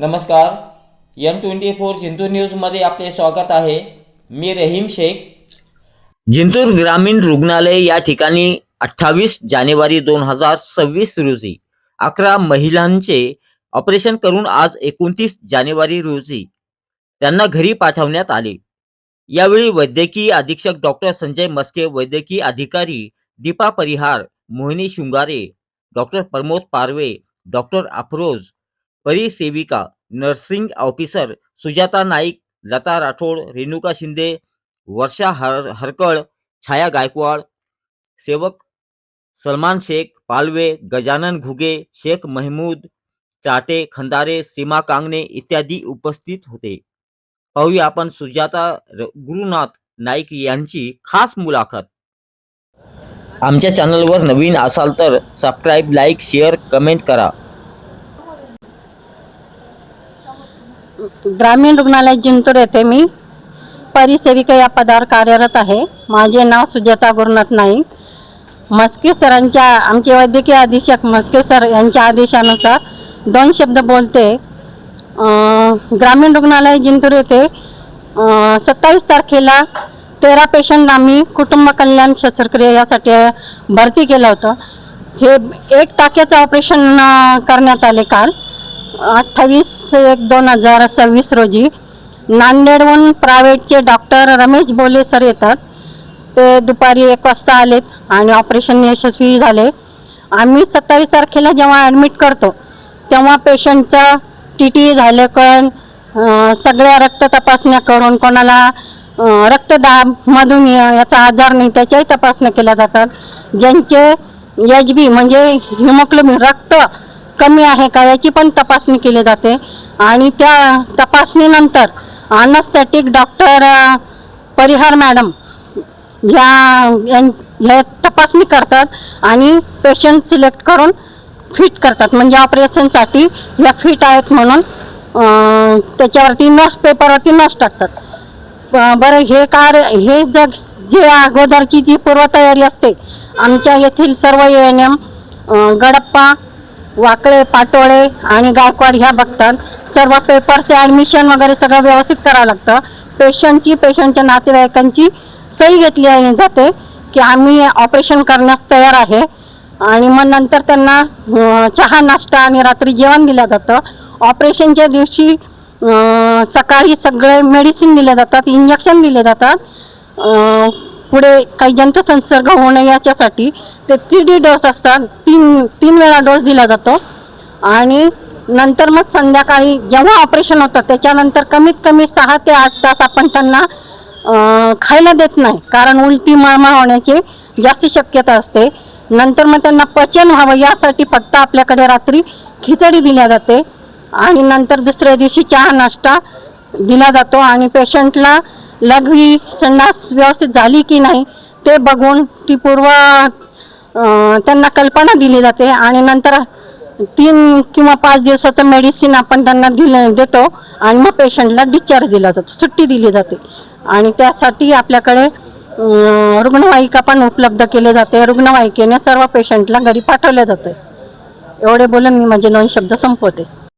नमस्कार. M twenty four Jintur न्यूजमध्ये आपले स्वागत आहे. मी रहीम शेख. जिंतूर ग्रामीण रुग्णालय या ठिकाणी अठ्ठावीस जानेवारी दोन हजार सव्वीस रोजी अकरा महिलांचे ऑपरेशन करून आज एकोणतीस जानेवारी रोजी त्यांना घरी पाठवण्यात आले. यावेळी वैद्यकीय अधीक्षक डॉक्टर संजय मस्के वैद्यकीय अधिकारी दीपा परिहार मोहिनी शृंगारे डॉक्टर प्रमोद पारवे डॉक्टर अफरोज परिसेविका नर्सिंग ऑफिसर सुजाता नाईक लता राठोड रेणुका शिंदे वर्षा हर हरकळ छाया गायकवाड सेवक सलमान शेख पालवे गजानन घुगे शेख महमूद चाटे खंदारे सीमा कांगणे इत्यादी उपस्थित होते. पाहूया आपण सुजाता र- गुरुनाथ नाईक यांची खास मुलाखत. आमच्या चॅनलवर नवीन असाल तर सबस्क्राईब लाईक शेअर कमेंट करा. ग्रामीण रुग्णालय जिंतूर येथे मी परिसेविका या पदावर कार्यरत आहे. माझे नाव सुजाता गुरुनाथ नाईक. मस्के सरांच्या आमचे वैद्यकीय अधीक्षक मस्के सर यांच्या आदेशानुसार दोन शब्द बोलते. ग्रामीण रुग्णालय जिंतूर येथे सत्तावीस तारखेला तेरा पेशंट आम्ही कुटुंब कल्याण शस्त्रक्रिया यासाठी भरती केलं होतं. हे एक टाक्याचं ऑपरेशन करण्यात आले काल. अठ्ठावीस एक दोन हजार सव्वीस रोजी नांदेडहून प्रायव्हेटचे डॉक्टर रमेश बोले सर येतात. ते दुपारी एक वाजता आलेत आणि ऑपरेशन यशस्वी झाले. आम्ही सत्तावीस तारखेला जेव्हा ॲडमिट करतो तेव्हा पेशंटचा टी टी झालं कण सगळ्या रक्त तपासण्या करून कोणाला अं, रक्तदाब मधुमेह याचा आजार नाही त्याच्याही तपासण्या केल्या जातात. ज्यांचे एच बी म्हणजे हिमोग्लोबिन रक्त कमी आहे का याची पण तपासणी केली जाते. आणि त्या तपासणीनंतर अनस्थॅटिक डॉक्टर परिहार मॅडम ह्या यां- ह्या तपासणी करतात आणि पेशंट सिलेक्ट करून फिट करतात. म्हणजे ऑपरेशनसाठी या फिट आहेत म्हणून त्याच्यावरती नस पेपरवरती नस टाकतात. बरं हे कार हे जग जे अगोदरची जी पूर्वतयारी असते आमच्या येथील सर्व A N M Gadappa Wakale Patole आणि गायकवाड ह्या बघतात. सर्व पेपरचे ॲडमिशन वगैरे सगळं व्यवस्थित करावं लागतं. पेशंटची पेशंटच्या नातेवाईकांची सही घेतली जाते की आम्ही ऑपरेशन करण्यास तयार आहे. आणि मग नंतर त्यांना चहा नाश्ता आणि रात्री जेवण दिलं जातं. ऑपरेशनच्या दिवशी सकाळी सगळे मेडिसिन दिले जातात इंजेक्शन दिले जातात. पुढे काही जंतसंसर्ग होऊ याच्यासाठी ते डी डोस असतात. तीन तीन वेळा डोस दिला जातो. आणि नंतर मग संध्याकाळी जेव्हा ऑपरेशन होतं त्याच्यानंतर कमीत कमी सहा ते आठ तास आपण त्यांना खायला देत नाही. कारण उलटी मळमळ होण्याची जास्त शक्यता असते. नंतर मग त्यांना पचन व्हावं यासाठी फक्त आपल्याकडे रात्री खिचडी दिल्या जाते. आणि नंतर दुसऱ्या दिवशी चहा नाश्ता दिला जातो. आणि पेशंटला लघवी संडास व्यवस्थित झाली की नाही ते बघून ती पूर्व त्यांना कल्पना दिली जाते आणि नंतर तीन किंवा पाच दिवसाचं मेडिसिन आपण त्यांना दिलं देतो आणि मग पेशंटला डिस्चार्ज दिला जातो सुट्टी दिली जाते. आणि त्यासाठी आपल्याकडे रुग्णवाहिका पण उपलब्ध केले जाते. रुग्णवाहिकेने सर्व पेशंटला घरी पाठवले जाते. एवढे बोलून मी माझे दोन शब्द संपवते.